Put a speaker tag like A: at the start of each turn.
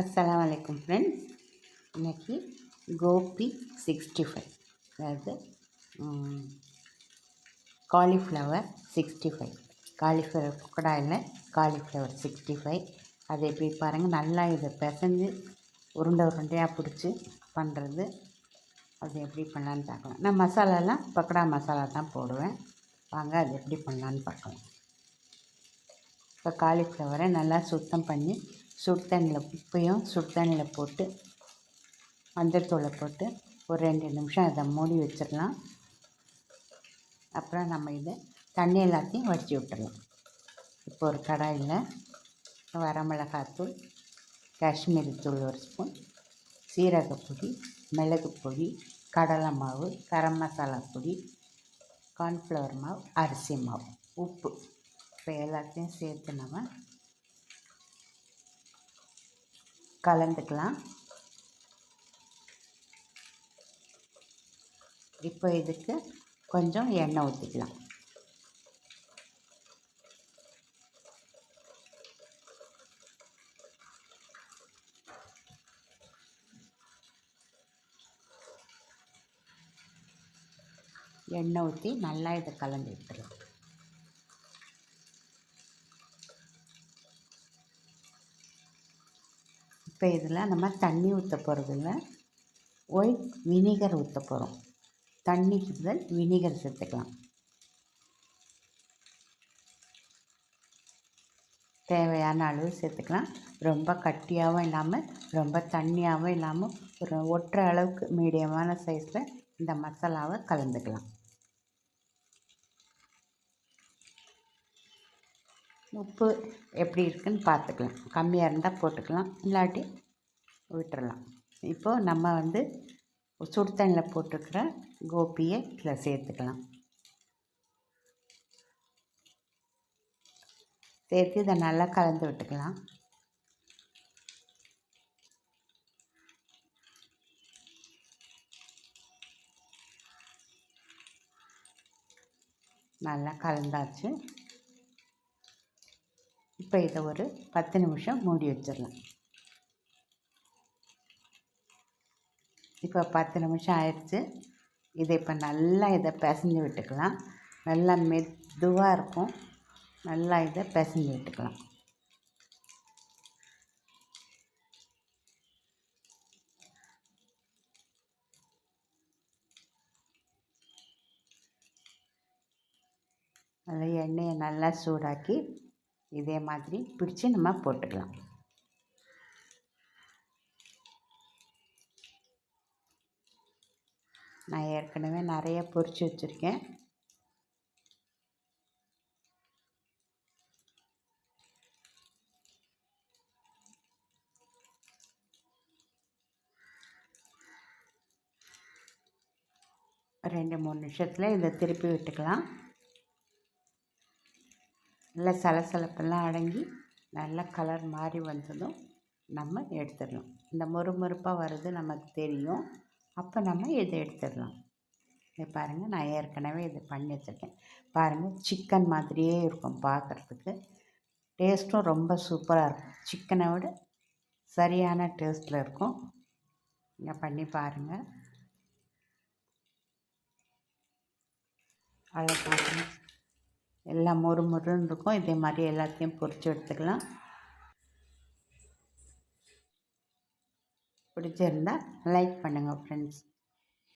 A: அஸ்லாம் வலைக்கம் ஃப்ரெண்ட்ஸ் இன்றைக்கி கோபி சிக்ஸ்டி ஃபைவ் அதாவது காலிஃப்ளவர் சிக்ஸ்டி ஃபைவ் காலிஃப்ளவர் குக்கடாயில் காலிஃப்ளவர் சிக்ஸ்டி ஃபைவ் அதை எப்படி பாருங்கள் நல்லா இதை பிசைஞ்சு உருண்டை உருண்டையாக பிடிச்சி பண்ணுறது அது எப்படி பண்ணலான்னு பார்க்கலாம். நான் மசாலாலாம் பக்கடா மசாலா தான் போடுவேன். வாங்க அது எப்படி பண்ணலான்னு பார்க்கலாம். இப்போ காலிஃப்ளவரை நல்லா சுத்தம் பண்ணி சுடு தண்ணியில் உப்பையும் சுடு தண்ணியில் போட்டு மஞ்சள் தூளை போட்டு ஒரு ரெண்டு நிமிஷம் அதை மூடி வச்சிடலாம். அப்புறம் நம்ம இதை தண்ணி எல்லாத்தையும் வடித்து விட்டுடலாம். இப்போ ஒரு கடாயில் வரமிளகாத்தூள் காஷ்மீரி தூள் ஒரு ஸ்பூன் சீரகப்பொடி மிளகு பொடி கடலை மாவு கரம் மசாலா பொடி கார்ன்ஃப்ளவர் மாவு அரிசி மாவு உப்பு. இப்போ எல்லாத்தையும் சேர்த்து நம்ம கலந்துக்கலாம். இப்போ இதுக்கு கொஞ்சம் எண்ணெய் ஊற்றிக்கலாம் எண்ணெய் ஊற்றி நல்லா இதை கலந்து விட்டுருலாம் இப்போ இதில் நம்ம தண்ணி ஊற்ற போகிறதில்ல ஒயிட் வினிகர் ஊற்ற போகிறோம். தண்ணிக்கு பதில் வினிகர் சேர்த்துக்கலாம். தேவையான அளவு சேர்த்துக்கலாம். ரொம்ப கட்டியாகவும் இல்லாமல் ரொம்ப தண்ணியாகவும் இல்லாமல் ஒரு ஒற்றை அளவுக்கு மீடியமான சைஸில் இந்த மசாலாவை கலந்துக்கலாம். உப்பு எப்படி இருக்குதுன்னு பார்த்துக்கலாம். கம்மியாக இருந்தால் போட்டுக்கலாம். இல்லாட்டி விட்டுறலாம். இப்போது நம்ம வந்து சுடு தண்ணியில் போட்டுருக்கிற கோபியை இதில் சேர்த்துக்கலாம். சேர்த்து இதை நல்லா கலந்து விட்டுக்கலாம். நல்லா கலந்தாச்சு. இப்போ இதை ஒரு பத்து நிமிஷம் மூடி வச்சிடலாம். இப்போ பத்து நிமிஷம் ஆயிடுச்சு. இதை இப்போ நல்லா இதை பிசைஞ்சு விட்டுக்கலாம். நல்லா மெதுவாக இருக்கும். நல்லா இதை பிசைஞ்சு விட்டுக்கலாம். அதில் எண்ணெயை நல்லா சூடாக்கி இதே மாதிரி பிடிச்சி நம்ம போட்டுக்கலாம். நான் ஏற்கனவே நிறைய பொரித்து வச்சுருக்கேன். ரெண்டு மூணு நிமிஷத்தில் இதை திருப்பி விட்டுக்கலாம். நல்லா சலசலப்பெல்லாம் அடங்கி நல்லா கலர் மாறி வந்ததும் நம்ம எடுத்துடலாம். இந்த மொறுமொறுப்பாக வர்றது நமக்கு தெரியும். அப்போ நம்ம இதை எடுத்துடலாம். இதை பாருங்கள் நான் ஏற்கனவே இதை பண்ணி வச்சுருக்கேன். பாருங்கள் சிக்கன் மாதிரியே இருக்கும் பார்க்குறதுக்கு. டேஸ்ட்டும் ரொம்ப சூப்பராக இருக்கும். சிக்கனை விட சரியான டேஸ்ட்டில் இருக்கும். இங்கே பண்ணி பாருங்கள் அழகாக எல்லாம் மொறு மொறுன்னு இருக்கும். இதே மாதிரி எல்லாத்தையும் பொறிச்சு எடுத்துக்கலாம். பிடிச்சிருந்தா லைக் பண்ணுங்கள் ஃப்ரெண்ட்ஸ்